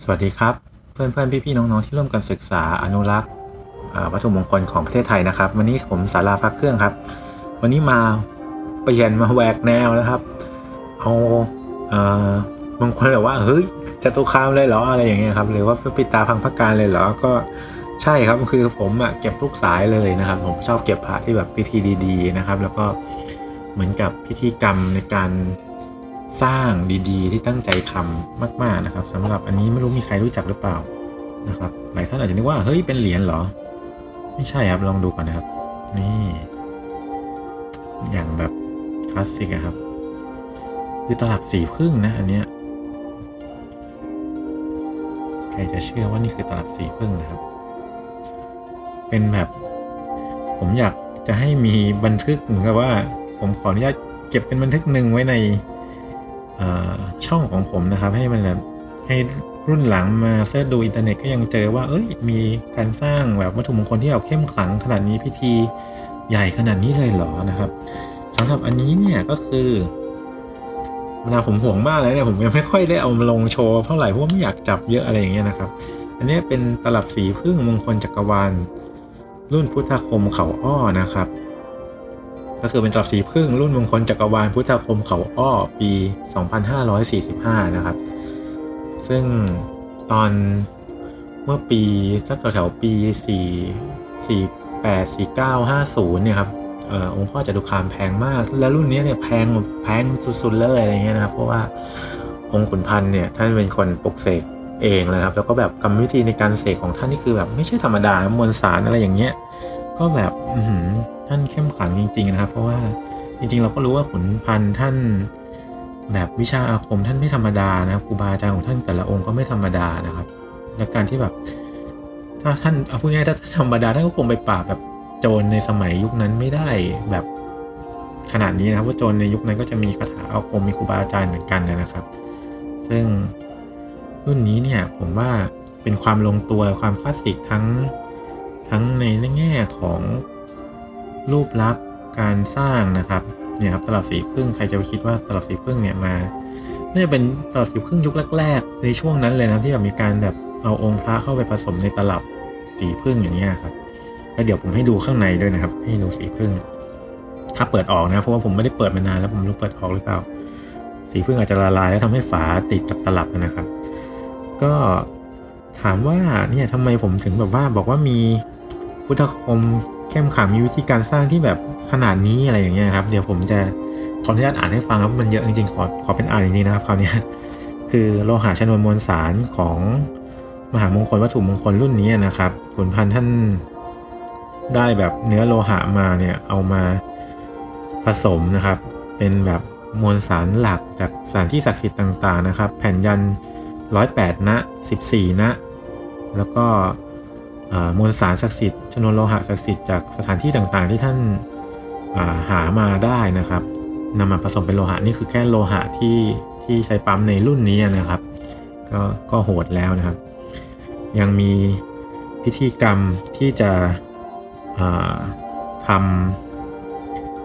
สวัสดีครับ เพื่อนเพื่อนพี่พี่ๆน้องๆที่ร่วมกันศึกษาอนุรักษ์วัตถุมงคลของประเทศไทยนะครับ วันนี้ผมสาราพักเครื่องครับ วันนี้มาเปลี่ยนมาแหวกแนวนะครับ เอาเออบางคนแบบว่าเฮ้ยจะตุคามเลยเหรออะไรอย่างเงี้ยครับหรือว่าปิดตาพังพระการเลยเหรอก็ใช่ครับคือผมอะเก็บทุกสายเลยนะครับ ผมชอบเก็บพระที่แบบพิธีดี ๆ นะครับ แล้วก็เหมือนกับพิธีกรรมในการ สร้างดีๆ ที่ตั้งใจทำมาก ๆนะครับสำหรับอันนี้ไม่รู้มีใครรู้จักหรือเปล่านะครับ หลายท่านอาจจะนึกว่าเฮ้ยเป็นเหรียญเหรอ ไม่ใช่ครับลองดูก่อนนะครับ นี่ อย่างแบบคลาสสิกครับ คือตลับสีพึ่งนะอันเนี้ยใครจะเชื่อว่านี่คือตลับสีพึ่งนะครับ เป็นแบบ ผมอยากจะให้มีบันทึกเหมือนกับว่า ผมขออนุญาตเก็บเป็นบันทึกหนึ่งไว้ใน ช่องของผมนะครับ ให้มันแบบให้รุ่นหลังมาเสิร์ชดูอินเทอร์เน็ตก็ยังเจอว่า เอ้ย มีการสร้างแบบวัตถุมงคลที่แบบเข้มขลังขนาดนี้พิธีใหญ่ขนาดนี้เลยเหรอนะครับสำหรับอันนี้เนี่ยก็คือเวลาผมห่วงมากเลยเนี่ยผมยังไม่ค่อยได้เอามาลงโชว์เท่าไหร่เพราะไม่อยากจับเยอะอะไรอย่างเงี้ยนะครับ อันนี้เป็นตลับสีพึ่งมงคลจักรวาลรุ่นพุทธคมเขาอ้อนะครับ ก็คือเป็นตลับสีพึ่งรุ่นมงคลจักรวาลพุทธคมเขาอ้อปี 2545 นะครับ ซึ่งตอนเมื่อปีสักแถวๆปี 4 48 49 50 เนี่ยครับอองค์พ่อจตุคามแพงมาก และรุ่นนี้เนี่ยแพงแพงสุดๆเลยอะไรเงี้ยนะครับ เพราะว่าองค์ขุนพันธ์เนี่ยท่านเป็นคนปลุกเสกเองเลยครับแล้วก็แบบกรรมวิธีในการเสกของท่านนี่คือแบบไม่ใช่ธรรมดามวลสารอะไรอย่างเงี้ย ก็แบบ ท่านเข้มขลังจริง ๆ นะครับ เพราะว่าจริง ๆ เราก็รู้ว่าขุนพันธ์ท่านแบบวิชาอาคมท่านไม่ธรรมดานะครับครูบาอาจารย์ของท่านแต่ละองค์ก็ไม่ธรรมดานะครับและการที่แบบ ถ้าท่านเอาพูดง่ายถ้าธรรมดาท่านก็คงไปปราบแบบโจรในสมัยยุคนั้นไม่ได้แบบขนาดนี้นะครับว่าโจรในยุคนั้นก็จะมีคาถาอาคมมีครูบาอาจารย์เหมือนกันนะครับ ซึ่งรุ่นนี้เนี่ยผมว่าเป็นความลงตัวความคลาสสิกทั้งทั้งในแง่ของ รูปลักษณ์การสร้างนะครับเนี่ยครับตลับสีพึ่งใครจะไปคิดว่าตลับสีพึ่งเนี่ยมาน่าจะเป็นตลับสีพึ่งยุคแรกๆในช่วงนั้นเลยนะที่แบบมีการแบบเอาองค์พระเข้าไปผสมในตลับสีพึ่งอย่างเงี้ยครับแล้วเดี๋ยวผมให้ดูข้างในด้วยนะครับ ให้ดูสีพึ่ง ถ้าเปิดออกนะเพราะว่าผมไม่ได้เปิดมานานแล้วผมไม่รู้เปิดออกหรือเปล่า สีพึ่งอาจจะละลาย แล้วทำให้ฝาติดกับตลับนะครับ ก็ถามว่าเนี่ยทำไมผมถึงแบบว่าบอกว่ามีพุทธคม เข้มขังมีวิธีการสร้างที่แบบขนาดนี้อะไรอย่างเงี้ยครับ เดี๋ยวผมจะขออนุญาตอ่านให้ฟังครับมันเยอะจริงๆขอขอเป็นอ่านจริงๆนะครับคราวนี้คือโลหะชนวนมวลสารของมหามงคลวัตถุมงคลรุ่นนี้นะครับขุนพันธ์ท่านได้แบบเนื้อโลหะมาเนี่ยเอามาผสมนะครับ เป็นแบบมวลสารหลักจากสถานที่ศักดิ์สิทธิ์ต่าง ๆนะครับ แผ่นยัน 108 นะ 14 นะ แล้วก็ มวลสารศักดิ์สิทธิ์ชนวนโลหะศักดิ์สิทธิ์จากสถานที่ต่างๆ ที่ท่านาหามาได้นะครับนำมาผสมเป็นโลหะนี่คือแค่โลหะที่ที่ใช้ปั๊มในรุ่นนี้นะครับ ก็ก็โหดแล้วนะครับ ยังมีพิธีกรรมที่จะท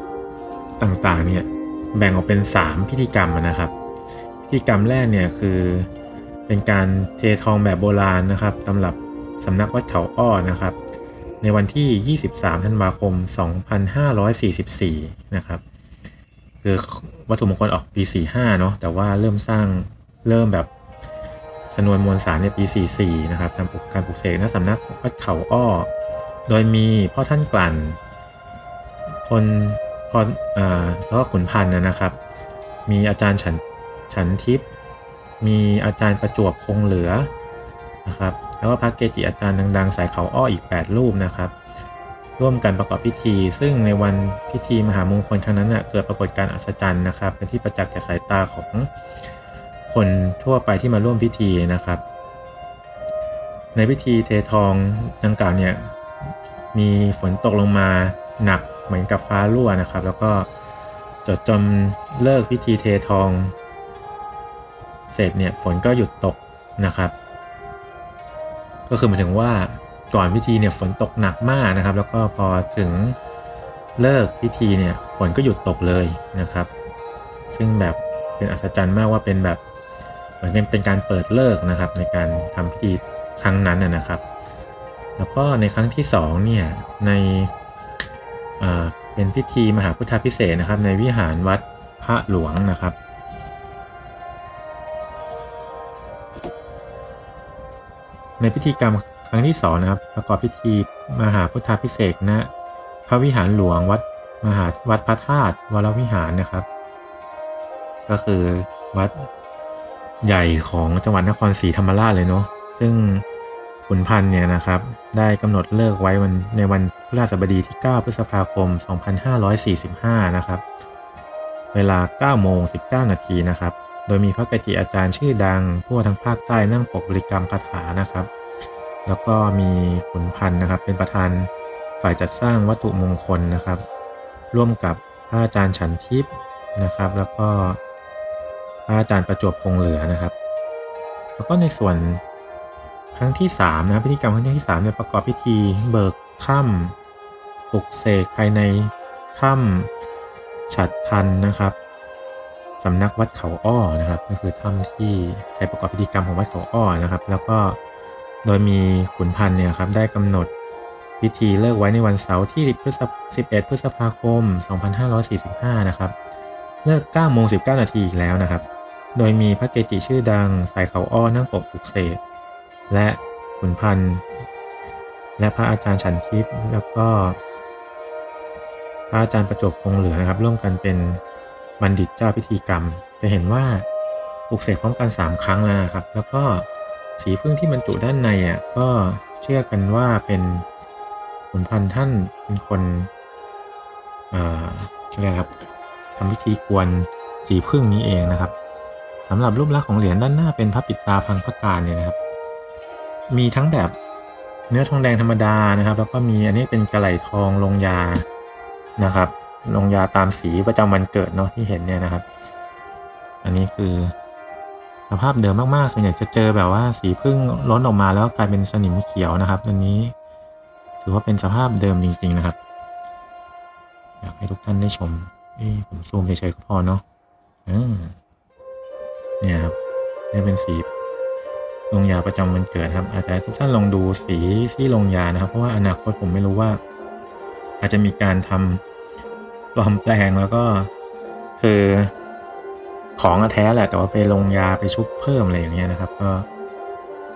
ำต่างๆเนี่ยแบ่งออกเป็น 3 พิธีกรรมนะครับ พิธีกรรมแรกเนี่ยคือเป็นการเททองแบบโบราณนะครับตำรับ สำนักวัดเขาอ้อนะครับ ในวันที่ 23 ธันวาคม 2544 นะครับ คือวัตถุมงคลออกปี 45 เนาะแต่ว่าเริ่มสร้างเริ่มแบบชนวนมวลสารในปี 44 นะครับทำปลูกการปลูกเสกณสำนักวัดเขาอ้อ โดยมีพ่อท่านกลั่นพลพออ่าแล้วก็ขุนพันธ์นะครับ มีอาจารย์ฉันฉันทิพย์มีอาจารย์ประจวบคงเหลือนะครับ แล้วก็พระเกจิอาจารย์ดังๆสายเขาอ้ออีก 8 รูปนะครับ ร่วมกันประกอบพิธี ซึ่งในวันพิธีมหามงคลครั้งนั้นเน่ะเกิดปรากฏการณ์อัศจรรย์นะครับ เป็นที่ประจักษ์แก่สายตาของคนทั่วไปที่มาร่วมพิธีนะครับ ในพิธีเททองดังกล่าวเนี่ยมีฝนตกลงมาหนักเหมือนกับฟ้ารั่วนะครับ แล้วก็จดจนเลิกพิธีเททอง เสร็จเนี่ยฝนก็หยุดตกนะครับ ก็คือหมายถึงว่าก่อนพิธีเนี่ยฝนตกหนักมากนะครับ แล้วก็พอถึงเลิกพิธีเนี่ยฝนก็หยุดตกเลยนะครับ ซึ่งแบบเป็นอัศจรรย์มากว่าเป็นแบบเหมือนเป็นการเปิดเลิกนะครับ ในการทำพิธีครั้งนั้นนะครับ แล้วก็ในครั้งที่สองเนี่ยในเป็นพิธีมหาพุทธพิเศษนะครับ ในวิหารวัดพระหลวงนะครับ ในพิธีกรรมครั้งที่สองนะครับ ประกอบพิธีมหาพุทธาพิเศษกณพระวิหารหลวงวัดมหาวัดพระธาตุวรวิหารนะครับ ก็คือวัดใหญ่ของจังหวัดนครศรีธรรมราชเลยเนาะซึ่งขุนพันธ์เนี่ยนะครับ ได้กำหนดเลิกไว้วันในวันพฤหัสบดีที่ 9 พฤษภาคม 2545 นะครับ เวลา 9 โมง 19 นาทีนะครับ โดยมีพระกจิอาจารย์ชื่อดัง ทั่วทั้งภาคใต้นั่งปกบริกรรมคาถานะครับ แล้วก็มีขุนพันธ์นะครับ เป็นประธานฝ่ายจัดสร้างวัตถุมงคลนะครับ ร่วมกับพระอาจารย์ฉันทิพย์นะครับ แล้วก็พระอาจารย์ประจวบคงเหลือนะครับ แล้วก็ในส่วนครั้งที่3นะครับพิธีกรรมครั้งที่3เนี่ยประกอบพิธีเบิกถ้ำปลุกเสกภายในถ้ำฉัดทันนะครับ สำนักวัดเขาอ้อนะครับ ก็คือถ้ำที่ใช้ประกอบพิธีกรรมของวัดเขาอ้อนะครับ แล้วก็โดยมีขุนพันธ์เนี่ยครับได้กำหนดพิธีเลิกไว้ในวันเสาร์ที่11 พฤษภาคม 2545 นะครับ เลิก9โมง19 นาทีอีกแล้วนะครับ โดยมีพระเกจิชื่อดังสายเขาอ้อนั่งปกปลุกเสกและขุนพันธ์และพระอาจารย์ฉันทิพย์แล้วก็ พระอาจารย์ประจบคงเหลือนะครับ ร่วมกันเป็น บัณฑิตเจ้าพิธีกรรม จะเห็นว่าปลุกเสกพร้อมกัน 3 ครั้งแล้วนะครับ แล้วก็สีพึ่งที่บรรจุด้านในอะก็เชื่อกันว่าเป็นขุนพันธ์ท่านเป็นคนอ่าเรียกครับทำพิธีกวนสีพึ่งนี้เองนะครับสำหรับรูปลักษณ์ของเหรียญด้านหน้าเป็นพระปิดตาพังพระการเนี่ยนะครับ มีทั้งแบบเนื้อทองแดงธรรมดานะครับ แล้วก็มีอันนี้เป็นกระไหลทองลงยานะครับ ลงยาตามสีประจำวันเกิดเนาะที่เห็นเนี่ยนะครับ อันนี้คือสภาพเดิมมากๆส่วนใหญ่จะเจอแบบว่าสีพึ่งล้นออกมาแล้วกลายเป็นสนิมเขียวนะครับ อันนี้ ถือว่าเป็นสภาพเดิมจริง ๆนะครับ อยากให้ทุกท่านได้ชมเอ้ผมซูมเฉยๆก็พอเนาะเนี่ยครับนี่เป็นสีลงยาประจำวันเกิดครับ อาจจะทุกท่านลองดูสีที่ลงยานะครับ เพราะว่าอนาคตผมไม่รู้ว่า อาจจะมีการทำ ปลอมแปลงแล้วก็คือของอะแท้แหละ แต่ว่าไปลงยาไปชุบเพิ่มอะไรอย่างเงี้ยนะครับ ก็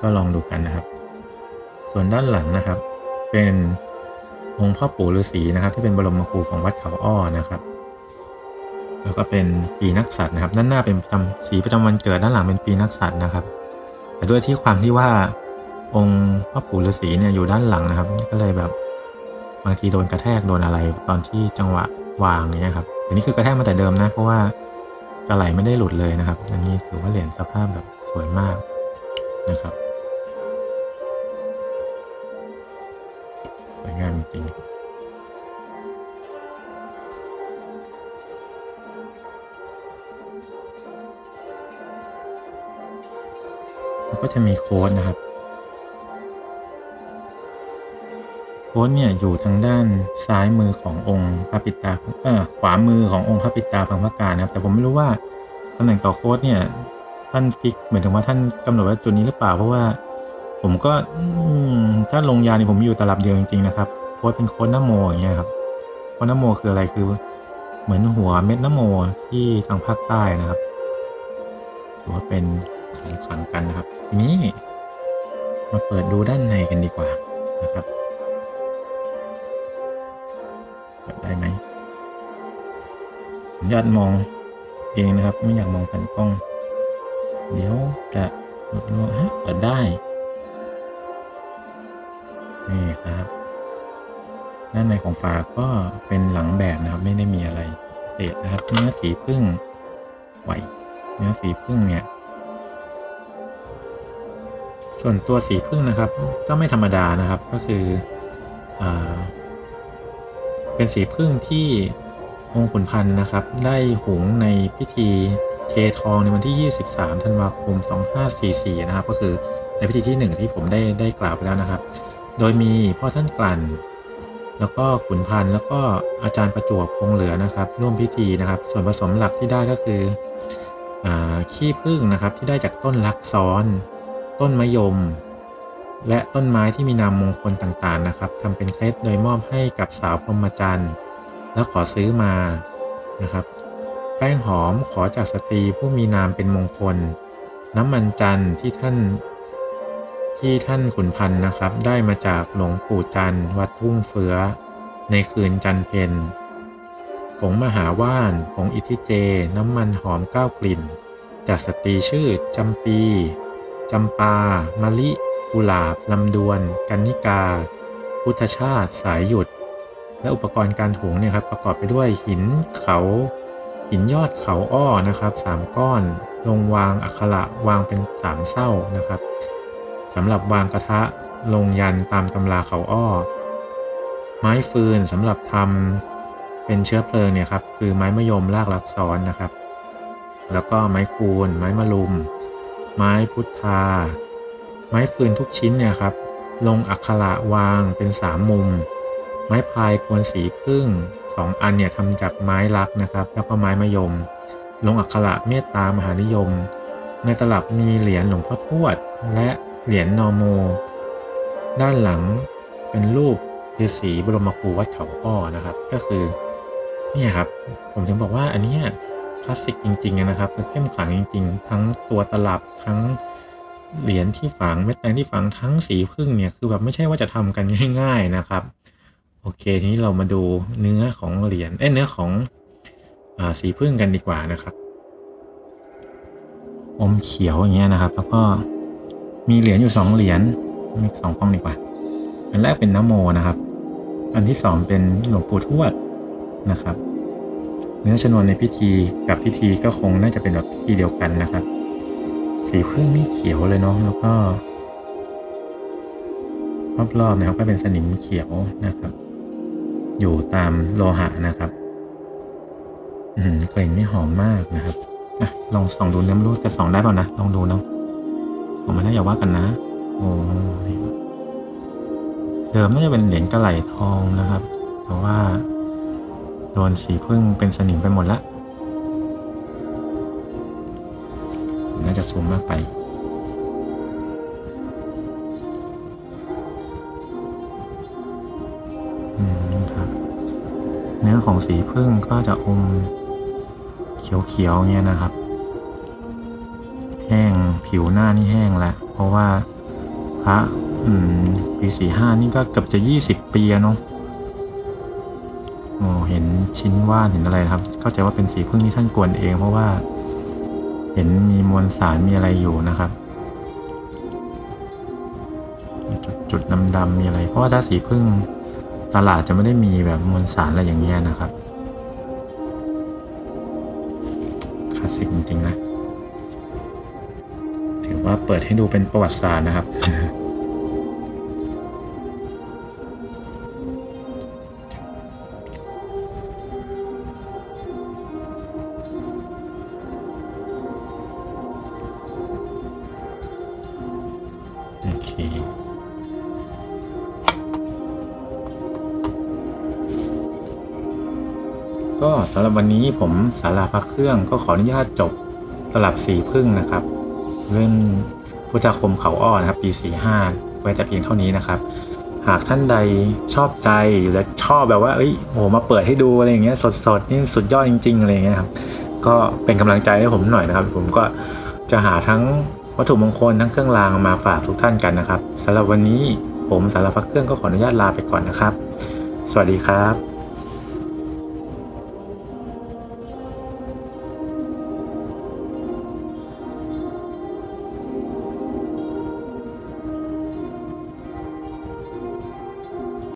ก็ลองดูกันนะครับ ส่วนด้านหลังนะครับ เป็นองค์พ่อปู่ฤาษีนะครับ ที่เป็นบรมครูของวัดเขาอ้อนะครับ แล้วก็เป็นปีนักษัตริย์นะครับ ด้านหน้าเป็นประจำสีประจำวันเกิดด้านหลังเป็นปีนักษัตริย์นะครับ แต่ด้วยที่ความที่ว่าองค์พ่อปู่ฤาษีเนี่ยอยู่ด้านหลังนะครับก็เลยแบบบางทีโดนกระแทกโดนอะไร ตอนที่จังหวะ วางเนี้ยครับอันนี้คือกระแทกมาแต่เดิมนะ เพราะว่ากระไหลไม่ได้หลุดเลยนะครับ อันนี้ถือว่าเหรียญสภาพแบบสวยมากนะครับสวยงามจริงแล้วก็จะมีโค้ดนะครับ โค้ดเนี่ยอยู่ทางด้านซ้ายมือขององค์พระปิตาเออขวามือขององค์พระปิตาพังพระการนะครับ แต่ผมไม่รู้ว่าตำแหน่งต่อโค้ดเนี่ยท่านฟิกเหมือนถึงว่าท่านกำหนดไว้จุดนี้หรือเปล่าเพราะว่าผมก็ถ้าลงยานี่ผมอยู่ตลับเดียวจริงๆนะครับโค้ดเป็นโค้ดนโมอย่างเงี้ยครับโค้ดนโมคืออะไรคือ เหมือนหัวเม็ดนโมที่ทางภาคใต้นะครับถือว่าเป็นของขังกันนะครับ ทีนี้มาเปิดดูด้านในกันดีกว่านะครับ ได้ไหมผมญาตมองเองนะครับ ไม่อยากมองผ่านกล้อง เดี๋ยวจะหลุดลงฮะเปิดได้ นี่ครับ ด้านในของฝาก็เป็นหลังแบบนะครับ ไม่ได้มีอะไรเศษนะครับเนื้อสีพึ่งไหวเนื้อสีพึ่งเนี่ยส่วนตัวสีพึ่งนะครับ ก็ไม่ธรรมดานะครับก็คืออ่า เป็นสีพึ่งที่องค์ขุนพันธ์นะครับ ได้หุงในพิธีเททองในวันที่ 23 ธันวาคม 2544 นะครับ ก็คือในพิธีที่ 1 ที่ผมได้ได้กล่าวไปแล้วนะครับ โดยมีพ่อท่านกลั่น แล้วก็ขุนพันธ์แล้วก็อาจารย์ประจวบคงเหลือนะครับ ร่วมพิธีนะครับ ส่วนผสมหลักที่ได้ก็คืออขี้ผึ้งนะครับที่ได้จากต้นลักซ้อน ต้นมะยม และต้นไม้ที่มีนามมงคลต่างๆนะครับทำเป็นเคล็ดโดยมอบให้กับสาวพรหมจรรย์แล้วขอซื้อมานะครับ แป้งหอมขอจากสตรีผู้มีนามเป็นมงคล น้ำมันจันทร์ที่ท่านที่ท่านขุนพันธ์นะครับ ได้มาจากหลวงปู่จันทร์วัดทุ่งเฟื้อในคืนจันเพนผงมหาว่านผงอิทิเจ น้ำมันหอมก้ากลิ่น จากสตรีชื่อจำปีจำปามะลิ กุหลาบลำดวน กันนิกา พุทธชาติ สายหยุด และอุปกรณ์การหุงเนี่ยครับประกอบไปด้วยหินเขา หินยอดเขาอ้อนะครับสามก้อน ลงวางอักขระวางเป็นสามเศร้านะครับสำหรับวางกระทะลงยันตามตำราเขาอ้อ ไม้ฟืนสำหรับทำเป็นเชื้อเพลิงเนี่ยครับคือไม้มะยมรากลักซ้อนนะครับ แล้วก็ไม้คูน ไม้มะลุม ไม้พุทธา ไม้ฟืนทุกชิ้นเนี่ยครับ ลงอักขระวางเป็นสามมุม ไม้พายกวนสีพึ่งสองอันเนี่ยทำจากไม้ลักนะครับ แล้วก็ไม้มะยม ลงอักขระเมตตามหานิยม ในตลับมีเหรียญหลวงพ่อทวด และเหรียญนอโม ด้านหลังเป็นรูปฤาษีบรมครูวัดเขาอ้อนะครับ ก็คือเนี่ยครับ ผมถึงบอกว่าอันเนี้ยคลาสสิกจริงๆนะครับคือเข้มขลังจริง ๆ ทั้งตัวตลับทั้ง เหรียญที่ฝังเม็ดแตงที่ฝังทั้งสีพึ่งเนี่ยคือแบบไม่ใช่ว่าจะทำกันง่าย ๆนะครับ โอเคทีนี้เรามาดูเนื้อของเหรียญเอ้เนื้อของอาสีพึ่งกันดีกว่านะครับ อมเขียวอย่างเงี้ยนะครับ แล้วก็มีเหรียญอยู่สองเหรียญมีสองฟองดีกว่า อันแรกเป็นน้ำโมนะครับ อันที่สองเป็นหลวงปู่ทวดนะครับ เนื้อชนวนในพิธีกับพิธีก็คงน่าจะเป็นแบบพิธีเดียวกันนะครับ สีพึ่งนี่เขียวเลยเนาะแล้วก็รอบๆนะครับก็เป็นสนิมเขียวนะครับ อยู่ตามโลหะนะครับ อืมกลิ่นนี่หอมมากนะครับอะลองส่องดูเนื้อมรู้จะส่องได้เปล่านะลองดูเนาะผมไม่ได้อย่าว่ากันนะโอ้เดิมน่าจะเป็นเหรียญกระไหลทองนะครับ แต่ว่าโดนสีพึ่งเป็นสนิมไปหมดละ จะซูมมากไป เนื้อของสีพึ่งก็จะอมเขียวๆเงี้ยนะครับ แห้งผิวหน้านี่แห้งแล้วเพราะว่าพระปีสี่ห้านี่ก็เกือบจะยี่สิบปีเนาะโอ้เห็นชิ้นว่านเห็นอะไรนะครับ เข้าใจว่าเป็นสีพึ่งที่ท่านกวนเองเพราะว่า เห็นมีมวลสารมีอะไรอยู่นะครับ จุดจุดดำๆมีอะไร เพราะว่าถ้าสีพึ่งตลาดจะไม่ได้มีแบบมวลสารอะไรอย่างเงี้ยนะครับคลาสสิกจริงๆนะ ถือว่าเปิดให้ดูเป็นประวัติศาสตร์นะครับ โอเคก็สำหรับวันนี้ผมสาราพักเครื่องก็ขออนุญาตจบตลับสีพึ่งนะครับเรื่องพุทธคมเขาอ้อนะครับ ปี 45 ไว้แต่เพียงเท่านี้นะครับ หากท่านใดชอบใจและชอบแบบว่าเอ้ยโหมาเปิดให้ดูอะไรอย่างเงี้ยสดๆนี่สุดยอดจริง ๆ อะไรอย่างเงี้ยครับ ก็เป็นกำลังใจให้ผมหน่อยนะครับ ผมก็จะหาทั้ง วัตถุมงคลทั้งเครื่องรางมาฝากทุกท่านกันนะครับสำหรับวันนี้ผมสารพัดเครื่องก็ขออนุญาตลาไปก่อนนะครับ สวัสดีครับ